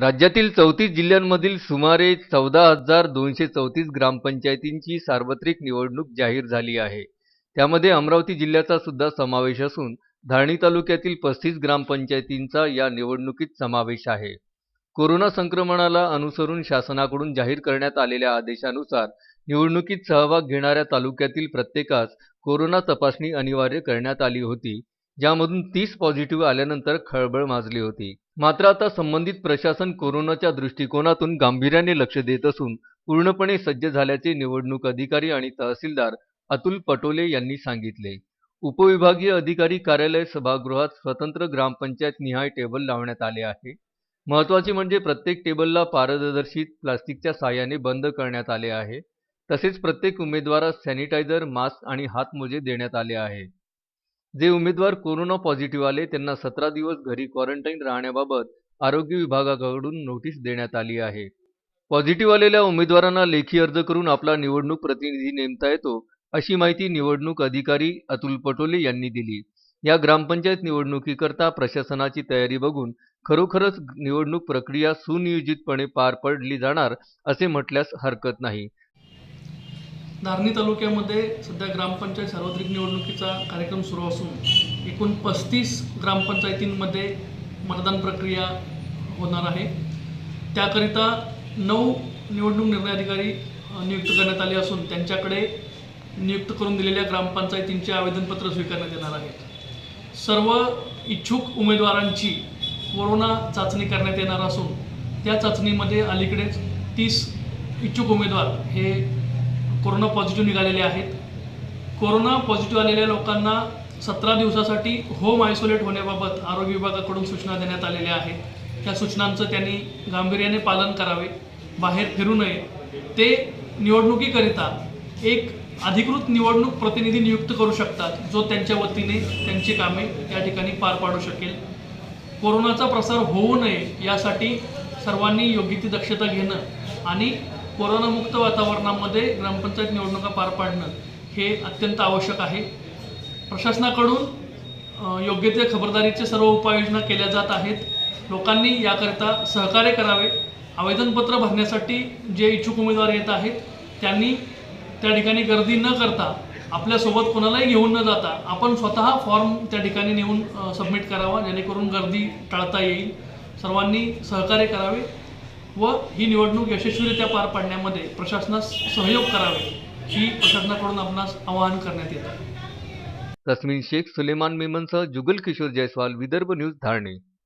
राज्यातील चौतीस जिल्ह्यांमधील सुमारे चौदा हजार दोनशे चौतीस ग्रामपंचायतींची सार्वत्रिक निवडणूक जाहीर झाली आहे. त्यामध्ये अमरावती जिल्ह्याचा सुद्धा समावेश असून धारणी तालुक्यातील पस्तीस ग्रामपंचायतींचा या निवडणुकीत समावेश आहे. कोरोना संक्रमणाला अनुसरून शासनाकडून जाहीर करण्यात आलेल्या आदेशानुसार निवडणुकीत सहभाग घेणाऱ्या तालुक्यातील प्रत्येकास कोरोना तपासणी अनिवार्य करण्यात आली होती. ज्यामधून तीस पॉझिटिव्ह आल्यानंतर खळबळ माजली होती. मात्र आता संबंधित प्रशासन कोरोनाच्या दृष्टिकोनातून गांभीर्याने लक्ष देत असून पूर्णपणे सज्ज झाल्याचे निवडणूक अधिकारी आणि तहसीलदार अतुल पटोले यांनी सांगितले. उपविभागीय अधिकारी कार्यालय सभागृहात स्वतंत्र ग्रामपंचायत निहाय टेबल लावण्यात आले आहे. महत्त्वाचे म्हणजे प्रत्येक टेबलला पारदर्शित प्लास्टिकच्या साह्याने बंद करण्यात आले आहे. तसेच प्रत्येक उमेदवारास सॅनिटायझर मास्क आणि हातमोजे देण्यात आले आहे. जे उमेदवार कोरोना पॉझिटिव्ह आले त्यांना सतरा दिवस घरी क्वारंटाईन राहण्याबाबत आरोग्य विभागाकडून नोटीस देण्यात आली आहे. पॉझिटिव्ह आलेल्या उमेदवारांना लेखी अर्ज करून आपला निवडणूक प्रतिनिधी नेमता येतो अशी माहिती निवडणूक अधिकारी अतुल पटोले यांनी दिली. या ग्रामपंचायत निवडणुकीकरता प्रशासनाची तयारी बघून खरोखरच निवडणूक प्रक्रिया सुनियोजितपणे पार पडली जाणार असे म्हटल्यास हरकत नाही. धारणी तालुक्यामध्ये सध्या ग्रामपंचायत सार्वत्रिक निवडणुकीचा कार्यक्रम सुरू असून एकूण पस्तीस ग्रामपंचायतींमध्ये मतदान प्रक्रिया होणार आहे. त्याकरिता नऊ निवडणूक निर्णय अधिकारी नियुक्त करण्यात आले असून त्यांच्याकडे नियुक्त करून दिलेल्या ग्रामपंचायतींचे आवेदनपत्र स्वीकारण्यात येणार आहेत सर्व इच्छुक उमेदवारांची कोरोना चाचणी करण्यात येणार असून त्या चाचणीमध्ये अलीकडेच तीस इच्छुक उमेदवार हे कोरोना पॉझिटिव्ह निघालेले आहेत. कोरोना पॉझिटिव्ह आलेल्या लोकांना सतरा दिवसासाठी होम आयसोलेट होण्याबाबत आरोग्य विभागाकडून सूचना देण्यात आलेल्या आहेत. त्या सूचनांचं त्यांनी गांभीर्याने पालन करावे. बाहेर फिरू नये. ते निवडणुकीकरिता एक अधिकृत निवडणूक प्रतिनिधी नियुक्त करू शकतात जो त्यांच्या वतीने त्यांची कामे या ठिकाणी पार पाडू शकेल. कोरोनाचा प्रसार होऊ नये यासाठी सर्वांनी योग्य ती दक्षता घेणं आणि कोरोनामुक्त वातावरणामध्ये ग्रामपंचायत निवडणुका पार पाडणं हे अत्यंत आवश्यक आहे. प्रशासनाकडून योग्य त्या खबरदारीचे सर्व उपाययोजना केल्या जात आहेत. लोकांनी याकरिता सहकार्य करावे. आवेदनपत्र भरण्यासाठी जे इच्छुक उमेदवार येत आहेत त्यांनी त्या ठिकाणी गर्दी न करता आपल्यासोबत कोणालाही घेऊन न जाता आपण स्वतः फॉर्म त्या ठिकाणी नेऊन सबमिट करावा जेणेकरून गर्दी टाळता येईल. सर्वांनी सहकार्य करावे. व ही निवडणूक यशस्वीरित्या पार पाडण्यामध्ये प्रशासनास सहयोग करावे ही प्रशासनाकडून आपणास आवाहन करण्यात येत. आहे तस्मिन शेख सुलेमान मेमनसह जुगल किशोर जयस्वाल विदर्भ न्यूज धारणे.